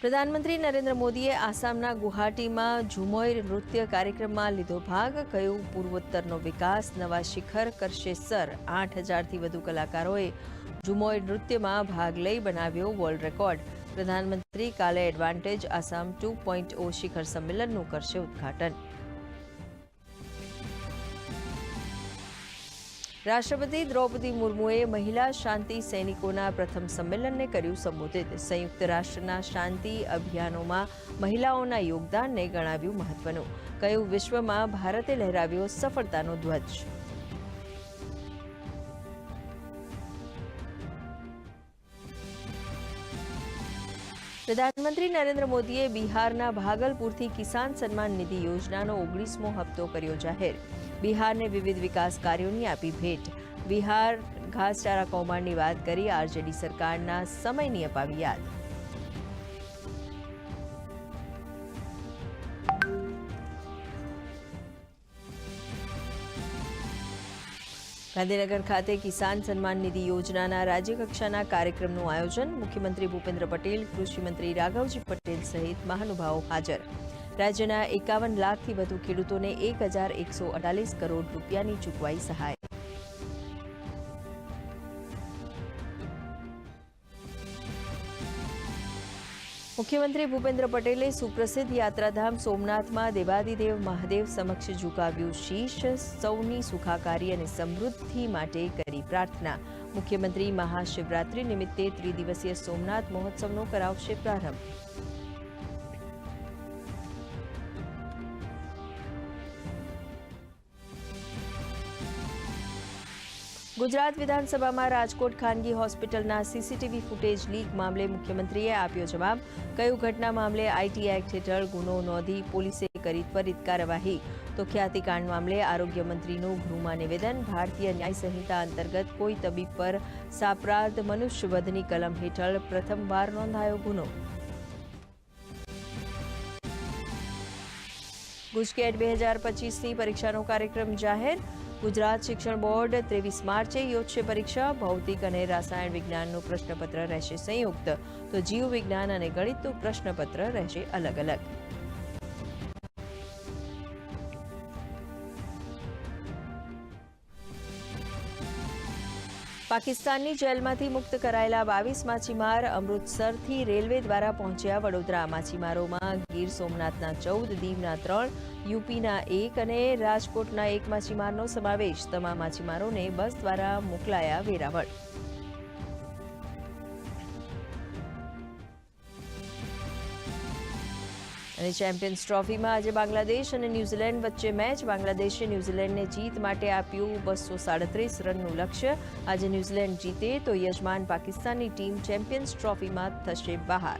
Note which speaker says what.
Speaker 1: પ્રધાનમંત્રી નરેન્દ્ર મોદીએ આસામના ગુવાહાટીમાં ઝુમોઈર નૃત્ય કાર્યક્રમમાં લીધો ભાગ. કહ્યું પૂર્વોત્તરનો વિકાસ? નવા શિખર કરશે સર. આઠ હજારથી વધુ કલાકારોએ ઝુમોઈર નૃત્યમાં ભાગ લઈ બનાવ્યો વર્લ્ડ રેકોર્ડ પ્રધાનમંત્રી કાલે advantage Assam two point o શિખર સંમેલનનું કરશે ઉદ્ઘાટન. રાષ્ટ્રપતિ દ્રૌપદી મુર્મુએ મહિલા શાંતિ સૈનિકોના પ્રથમ સંમેલનને કર્યું સંબોધિત. સંયુક્ત રાષ્ટ્રના શાંતિ અભિયાનોમાં મહિલાઓના યોગદાનને ગણાવ્યું મહત્વનું. કહ્યું, વિશ્વમાં ભારતે લહેરાવ્યો સફળતાનો ધ્વજ. પ્રધાનમંત્રી નરેન્દ્ર મોદીએ બિહારના ભાગલપુરથી કિસાન સન્માન નિધિ યોજનાનો ઓગણીસમો હપ્તો કર્યો જાહેર. બિહારને વિવિધ વિકાસ કાર્યોની આપી ભેટ. બિહાર ઘાસચારા કૌભાંડની વાત કરી આરજેડી સરકારના સમયની અપાવી યાદ. ગાંધીનગર ખાતે કિસાન સન્માન નિધિ યોજનાના રાજ્યકક્ષાના કાર્યક્રમનું આયોજન મુખ્યમંત્રી ભૂપેન્દ્ર પટેલ, કૃષિમંત્રી રાઘવજી પટેલ સહિત મહાનુભાવો હાજર. રાજ્યના એકાવન લાખથી વધુ ખેડૂતોને એક હજાર એકસો અડાલીસ કરોડ રૂપિયાની ચૂકવાઈ સહાય. મુખ્યમંત્રી ભૂપેન્દ્ર પટેલે સુપ્રસિદ્ધ યાત્રાધામ સોમનાથમાં દેવાદિદેવ મહાદેવ સમક્ષ ઝુકાવ્યું શીશ, સૌની સુખાકારી અને સમૃદ્ધિ માટે કરી પ્રાર્થના. મુખ્યમંત્રી મહાશિવરાત્રી નિમિત્તે ત્રિદિવસીય સોમનાથ મહોત્સવનો કરાવશે પ્રારંભ. ગુજરાત વિધાનસભામાં રાજકોટ ખાનગી હોસ્પિટલના સીસીટીવી ફૂટેજ લીક મામલે મુખ્યમંત્રીએ આપ્યો જવાબ કયું ઘટના મામલે આઈટી એક્ટ હેઠળ ગુનો નોંધી પોલીસે કરી ત્વરિત કાર્યવાહી તો ખ્યાતિકાંડ મામલે આરોગ્ય મંત્રીનું ગૃહમાં નિવેદન ભારતીય ન્યાય સંહિતા અંતર્ગત કોઈ તબીબ પર સાપરાધ મનુષ્યવધની કલમ હેઠળ પ્રથમવાર નોંધાયો ગુનો ગુજકેટ બે હજાર પચીસની પરીક્ષાનો કાર્યક્રમ જાહેર ગુજરાત શિક્ષણ બોર્ડ ત્રેવીસ માર્ચે યોજશે પરીક્ષા, ભૌતિક અને રસાયણ વિજ્ઞાનનું પ્રશ્નપત્ર રહેશે સંયુક્ત. તો જીવ વિજ્ઞાન અને ગણિતનું પ્રશ્નપત્ર રહેશે અલગ અલગ પાકિસ્તાનની જેલમાંથી મુક્ત કરાયેલા બાવીસ માછીમાર અમૃતસરથી રેલવે દ્વારા પહોંચ્યા વડોદરા. માછીમારોમાં ગીર સોમનાથના ચૌદ, દીવના ત્રણ, યુપીના એક અને રાજકોટના એક માછીમારનો સમાવેશ. તમામ માછીમારોને બસ દ્વારા મોકલાયા વેરાવળ. અને ચેમ્પિયન્સ ટ્રોફીમાં આજે બાંગ્લાદેશ અને ન્યૂઝીલેન્ડ વચ્ચે મેચ. બાંગ્લાદેશે ન્યૂઝીલેન્ડને જીત માટે આપ્યું બસો સાડત્રીસ રનનું લક્ષ્ય. આજે ન્યૂઝીલેન્ડ જીતે તો યજમાન પાકિસ્તાનની ટીમ ચેમ્પિયન્સ ટ્રોફીમાં થશે બહાર.